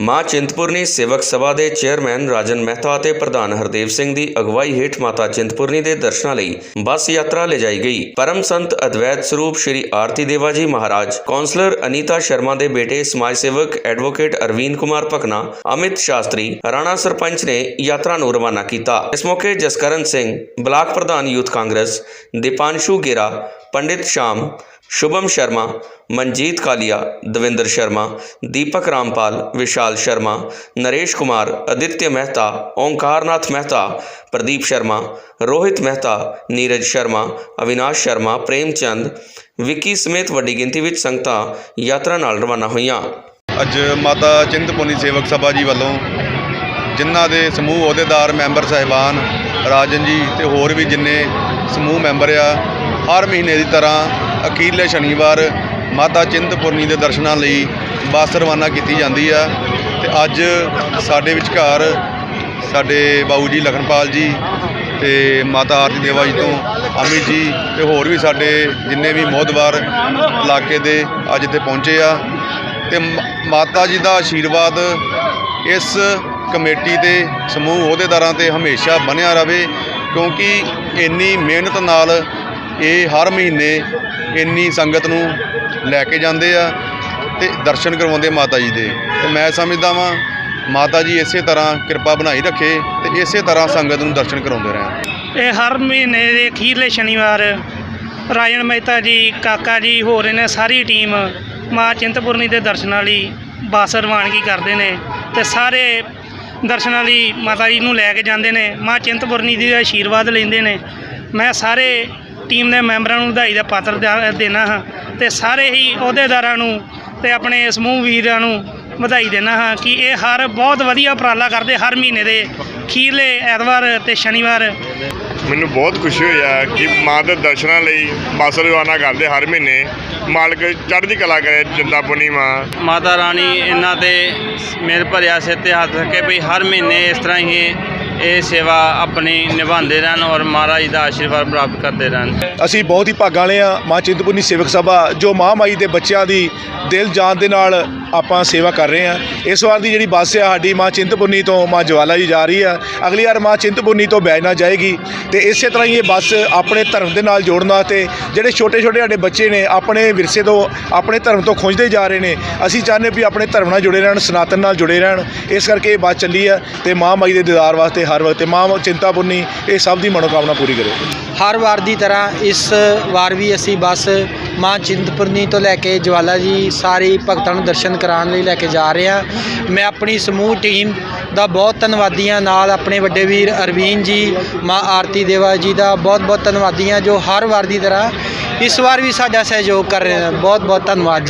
ਮਾਂ ਚਿੰਤਪੁਰਨੀ ਸੇਵਕ ਸਭਾ ਦੇ ਚੇਅਰਮੈਨ ਰਾਜਨ ਮਹਿਤਾ ਅਤੇ ਪ੍ਰਧਾਨ ਹਰਦੇਵ ਸਿੰਘ ਦੀ ਅਗਵਾਈ ਹੇਠ ਮਾਤਾ ਚਿੰਤਪੁਰਨੀ ਦੇ ਦਰਸ਼ਨਾਂ ਲਈ ਬੱਸ ਯਾਤਰਾ ਲਿਜਾਈ ਗਈ। ਪਰਮ ਸੰਤ ਅਦਵੈਤ ਸਰੂਪ ਸ਼੍ਰੀ ਆਰਤੀ ਦੇਵਾ ਜੀ ਮਹਾਰਾਜ ਕਾਉਂਸਲਰ ਅਨੀਤਾ ਸ਼ਰਮਾ ਦੇ ਬੇਟੇ ਸਮਾਜ ਸੇਵਕ ਐਡਵੋਕੇਟ ਅਰਵਿੰਦ ਕੁਮਾਰ ਭਕਨਾ, ਅਮਿਤ ਸ਼ਾਸਤਰੀ, ਰਾਣਾ ਸਰਪੰਚ ਨੇ ਯਾਤਰਾ ਨੂੰ ਰਵਾਨਾ ਕੀਤਾ। ਇਸ ਮੌਕੇ ਜਸਕਰਨ ਸਿੰਘ, ਬਲਾਕ ਪ੍ਰਧਾਨ ਯੂਥ ਕਾਂਗਰਸ, ਦੀਪਾਂਸ਼ੂ ਗੇਰਾ, ਪੰਡਿਤ ਸ਼ਾਮ ਸ਼ੁਭਮ ਸ਼ਰਮਾ, ਮਨਜੀਤ ਕਾਲੀਆ, ਦਵਿੰਦਰ ਸ਼ਰਮਾ, ਦੀਪਕ ਰਾਮਪਾਲ, ਵਿਸ਼ਾਲ ਸ਼ਰਮਾ, ਨਰੇਸ਼ ਕੁਮਾਰ, ਅਦਿੱਤਿਆ ਮਹਿਤਾ ਓਮਕਾਰਨਾਥ ਮਹਿਤਾ, ਪ੍ਰਦੀਪ ਸ਼ਰਮਾ, ਰੋਹਿਤ ਮਹਿਤਾ, ਨੀਰਜ ਸ਼ਰਮਾ, ਅਵਿਨਾਸ਼ ਸ਼ਰਮਾ ਪ੍ਰੇਮ ਚੰਦ ਵਿੱਕੀ ਸਮੇਤ ਵੱਡੀ ਗਿਣਤੀ ਵਿੱਚ ਸੰਗਤਾਂ ਯਾਤਰਾ ਨਾਲ ਰਵਾਨਾ ਹੋਈਆਂ। ਅੱਜ ਮਾਤਾ ਚਿੰਤਪੁਰਨੀ ਸੇਵਕ ਸਭਾ ਜੀ ਵੱਲੋਂ ਜਿਨ੍ਹਾਂ ਦੇ ਸਮੂਹ ਅਹੁਦੇਦਾਰ ਮੈਂਬਰ ਸਾਹਿਬਾਨ ਰਾਜਨ ਜੀ ਤੇ ਹੋਰ ਵੀ ਜਿੰਨੇ ਸਮੂਹ ਮੈਂਬਰ ਆ, ਹਰ ਮਹੀਨੇ ਦੀ ਤਰ੍ਹਾਂ ਅਖੀਰਲੇ ਸ਼ਨੀਵਾਰ ਮਾਤਾ ਚਿੰਤਪੁਰਨੀ ਦੇ ਦਰਸ਼ਨਾਂ ਲਈ ਬੱਸ ਰਵਾਨਾ ਕੀਤੀ ਜਾਂਦੀ ਆ ਤੇ ਅੱਜ ਸਾਡੇ ਵਿਚਕਾਰ ਸਾਡੇ ਬਾਊ ਜੀ ਲਖਨਪਾਲ ਜੀ ਤੇ ਮਾਤਾ ਆਰਤੀ ਦੇਵਾ ਜੀ ਤੋਂ ਅਮਿਤ ਜੀ ਤੇ ਹੋਰ ਵੀ ਸਾਡੇ ਜਿੰਨੇ ਵੀ ਮੋਹਦਵਾਰ ਇਲਾਕੇ ਦੇ ਅੱਜ ਇੱਥੇ ਪਹੁੰਚੇ ਆ ਤੇ ਮ- ਮਾਤਾ ਜੀ ਦਾ ਆਸ਼ੀਰਵਾਦ ਇਸ ਕਮੇਟੀ ਤੇ ਸਮੂਹ ਅਹੁਦੇਦਾਰਾਂ ਤੇ ਹਮੇਸ਼ਾ ਬਣਿਆ ਰਵੇ ਕਿਉਂਕਿ ਇੰਨੀ ਮਿਹਨਤ ਨਾਲ ਇਹ ਹਰ ਮਹੀਨੇ ਇੰਨੀ ਸੰਗਤ ਨੂੰ ਲੈ ਕੇ ਜਾਂਦੇ ਆ ਤੇ ਦਰਸ਼ਨ ਕਰਵਾਉਂਦੇ ਮਾਤਾ ਜੀ ਦੇ। ਤੇ ਮੈਂ ਸਮਝਦਾ ਵਾਂ, ਮਾਤਾ ਜੀ ਇਸੇ ਤਰ੍ਹਾਂ ਕਿਰਪਾ ਬਣਾਈ ਰੱਖੇ ਤੇ ਇਸੇ ਤਰ੍ਹਾਂ ਸੰਗਤ ਨੂੰ ਦਰਸ਼ਨ ਕਰਾਉਂਦੇ ਰਹਿਣ। ਇਹ ਹਰ ਮਹੀਨੇ ਦੇ ਅਖੀਰਲੇ ਸ਼ਨੀਵਾਰ ਰਾਜਨ ਮਹਿਤਾ ਜੀ, ਕਾਕਾ ਜੀ, ਹੋਰ ਇਹਨਾਂ ਸਾਰੀ ਟੀਮ ਮਾਂ ਚਿੰਤਪੁਰਨੀ ਦੇ ਦਰਸ਼ਨਾਂ ਲਈ ਬੱਸ ਰਵਾਨਗੀ ਕਰਦੇ ਨੇ ਤੇ ਸਾਰੇ ਦਰਸ਼ਨਾਂ ਲਈ ਮਾਤਾ ਜੀ ਨੂੰ ਲੈ ਕੇ ਜਾਂਦੇ ਨੇ, ਮਾਂ ਚਿੰਤਪੁਰਨੀ ਦੇ ਆਸ਼ੀਰਵਾਦ ਲੈਂਦੇ ਨੇ। ਮੈਂ ਸਾਰੇ ਟੀਮ ਦੇ ਮੈਂਬਰਾਂ ਨੂੰ ਵਧਾਈ ਦਾ ਪਾਤਰ ਦੇਣਾ ਹਾਂ ਤੇ ਸਾਰੇ ਹੀ ਅਹੁਦੇਦਾਰਾਂ ਨੂੰ ਤੇ ਆਪਣੇ ਸਮੂਹ ਵੀਰਾਂ ਨੂੰ ਵਧਾਈ ਦੇਣਾ ਹਾਂ ਕਿ ਇਹ ਹਰ ਬਹੁਤ ਵਧੀਆ ਉਪਰਾਲਾ ਕਰਦੇ ਹਰ ਮਹੀਨੇ ਦੇ ਅਖੀਰਲੇ ਐਤਵਾਰ ਤੇ ਸ਼ਨੀਵਾਰ। ਮੈਨੂੰ ਬਹੁਤ ਖੁਸ਼ੀ ਹੋਈ ਹੈ ਕਿ ਮਾਂ ਦੇ ਦਰਸ਼ਨਾਂ ਲਈ ਬੱਸ ਰਵਾਨਾ ਕਰਦੇ ਹਰ ਮਹੀਨੇ। ਮਾਲਕ ਚੜ੍ਹਦੀ ਕਲਾ ਕਰੇ ਜਿੰਦਾ ਪੁਨੀਮਾ। ਮਾਤਾ ਰਾਣੀ ਇਹਨਾਂ ਤੇ ਮੇਰ ਭਰਿਆ ਸਿਰ ਤੇ ਹੱਥ ਰੱਖੇ ਵੀ ਹਰ ਮਹੀਨੇ ਇਸ ਤਰ੍ਹਾਂ ਹੀ ਇਹ ਸੇਵਾ ਆਪਣੀ ਨਿਭਾਉਂਦੇ ਰਹਿਣ ਔਰ ਮਹਾਰਾਜ ਦਾ ਆਸ਼ੀਰਵਾਦ ਪ੍ਰਾਪਤ ਕਰਦੇ ਰਹਿਣ। ਅਸੀਂ ਬਹੁਤ ਹੀ ਭਾਗਾਂ ਵਾਲੇ ਆ ਮਾਂ ਚਿੰਤਪੁਰਨੀ ਸੇਵਕ ਸਭਾ, ਜੋ ਮਾਂ ਮਾਈ ਦੇ ਬੱਚਿਆਂ ਦੀ ਦਿਲ ਜਾਨ ਦੇ ਨਾਲ ਆਪਾਂ ਸੇਵਾ ਕਰ ਰਹੇ ਆ ਇਸ ਵਾਰ ਦੀ ਜਿਹੜੀ ਬੱਸ ਆ, ਸਾਡੀ ਮਾਂ ਚਿੰਤਪੁਰਨੀ ਤੋਂ ਮਾਂ ਜਵਾਲਾ ਜੀ ਜਾ ਰਹੀ ਆ। ਅਗਲੀ ਵਾਰ ਮਾਂ ਚਿੰਤਪੁਰਨੀ ਤੋਂ ਬੈਜਨਾ ਜਾਏਗੀ। ਤੇ ਇਸੇ ਤਰ੍ਹਾਂ ਹੀ ਇਹ ਬੱਸ ਆਪਣੇ ਧਰਮ ਦੇ ਨਾਲ ਜੋੜਨ ਵਾਸਤੇ ਜਿਹੜੇ ਛੋਟੇ ਛੋਟੇ ਸਾਡੇ ਬੱਚੇ ਨੇ, ਆਪਣੇ ਵਿਰਸੇ ਤੋਂ, ਆਪਣੇ ਧਰਮ ਤੋਂ ਖੁੰਝਦੇ ਜਾ ਰਹੇ ਨੇ, ਅਸੀਂ ਚਾਹੁੰਦੇ ਵੀ ਆਪਣੇ ਧਰਮ ਨਾਲ ਜੁੜੇ ਰਹਿਣ, ਸਨਾਤਨ ਨਾਲ ਜੁੜੇ ਰਹਿਣ। ਇਸ ਕਰਕੇ ਇਹ ਬੱਸ ਚੱਲੀ ਆ ਤੇ ਮਾਂ ਮਾਈ ਦੇ ਦੀਦਾਰ ਵਾਸਤੇ ਹਰ ਵਕਤ ਤੇ ਮਾਂ ਚਿੰਤਾਪੁਰਨੀ ਇਹ ਸਭ ਦੀ ਮਨੋਕਾਮਨਾ ਪੂਰੀ ਕਰੇ। ਹਰ ਵਾਰ ਦੀ ਤਰ੍ਹਾਂ ਇਸ ਵਾਰ ਵੀ ਅਸੀਂ ਬੱਸ ਮਾਂ ਚਿੰਤਪੁਰਨੀ ਤੋਂ ਲੈ ਕੇ ਜਵਾਲਾ ਜੀ ਸਾਰੇ ਭਗਤਾਂ ਨੂੰ ਦਰਸ਼ਨ ਕਰਾਉਣ ਲਈ ਲੈ ਕੇ ਜਾ ਰਹੇ ਹਾਂ। ਮੈਂ ਆਪਣੀ ਸਮੂਹ ਟੀਮ ਦਾ ਬਹੁਤ ਧੰਨਵਾਦੀ ਹਾਂ। ਨਾਲ ਆਪਣੇ ਵੱਡੇ ਵੀਰ ਅਰਵੀਨ ਜੀ, ਮਾਂ ਆਰਤੀ ਦੇਵਾ ਜੀ ਦਾ ਬਹੁਤ ਬਹੁਤ ਧੰਨਵਾਦੀ ਹਾਂ, ਜੋ ਹਰ ਵਾਰ ਦੀ ਤਰ੍ਹਾਂ ਇਸ ਵਾਰ ਵੀ ਸਾਡਾ ਸਹਿਯੋਗ ਕਰ ਰਹੇ ਹਨ ਬਹੁਤ ਬਹੁਤ ਧੰਨਵਾਦ।